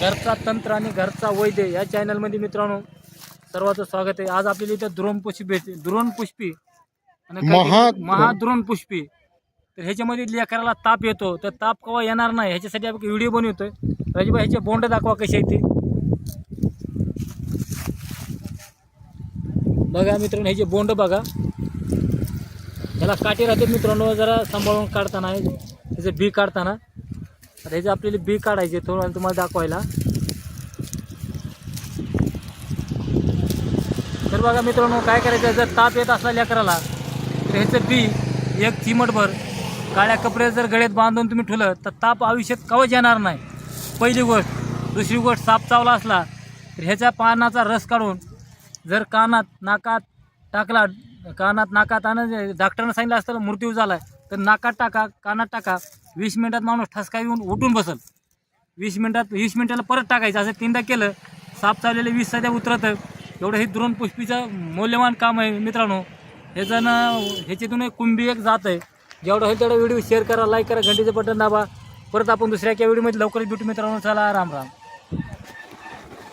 घरचा तंत्र आणि घरचा वैद्य या चॅनलमध्ये मित्रांनो सर्वांचं स्वागत आहे. आज आपल्याला इथं द्रोणपुष्पी भेटते द्रोणपुष्पी आणि काय महा- ते- महाद्रोणपुष्पी. तर ह्याच्यामध्ये लेकराला ताप येतो. तर ताप केव्हा येणार नाही ह्याच्यासाठी आपण व्हिडिओ बनवतोय. राजूभाई ह्याचे बोंड दाखवा कसे आहेत ते. बघा मित्रांनो ह्याचे बोंड बघा. ह्याला काटे राहते मित्रांनो जरा सांभाळून काढताना ह्याचं बी काढताना. तर ह्याचे आपल्याला बी काढायचे थोडं तुम्हाला दाखवायला. तर बघा मित्रांनो काय करायचं? जर ताप येत असला लेकराला तर ह्याचं बी एक चिमटभर काळ्या कपड्यात जर गळ्यात बांधून तुम्ही ठेवलं तर ताप आयुष्यात कवच येणार नाही. पहिली गोष्ट. दुसरी गोष्ट साप चावला असला तर ह्याच्या पानाचा रस काढून जर कानात नाकात टाकला कानात नाकात आणि डॉक्टरनं सांगितलं असतं मृत्यू झाला आहे तर नाकात टाका कानात टाका. वीस मिनटात माणूस ठसका येऊन उठून बसल. वीस मिनटात वीस मिनटाला परत टाकायचं. असं तीनदा केलं साप चाललेलं वीस सध्या उतरतं. एवढं हे द्रोण पुष्पीचं मौल्यवान काम आहे मित्रांनो. ह्याचं ह्याच्यातून एक कुंभी एक जात आहे. जेवढं होईल तेवढा व्हिडिओ शेअर करा लाईक करा घंटीचं बटन दाबा. परत आपण दुसऱ्या एका व्हिडिओमध्ये लवकरच भेटू मित्रांनो. चला राम राम.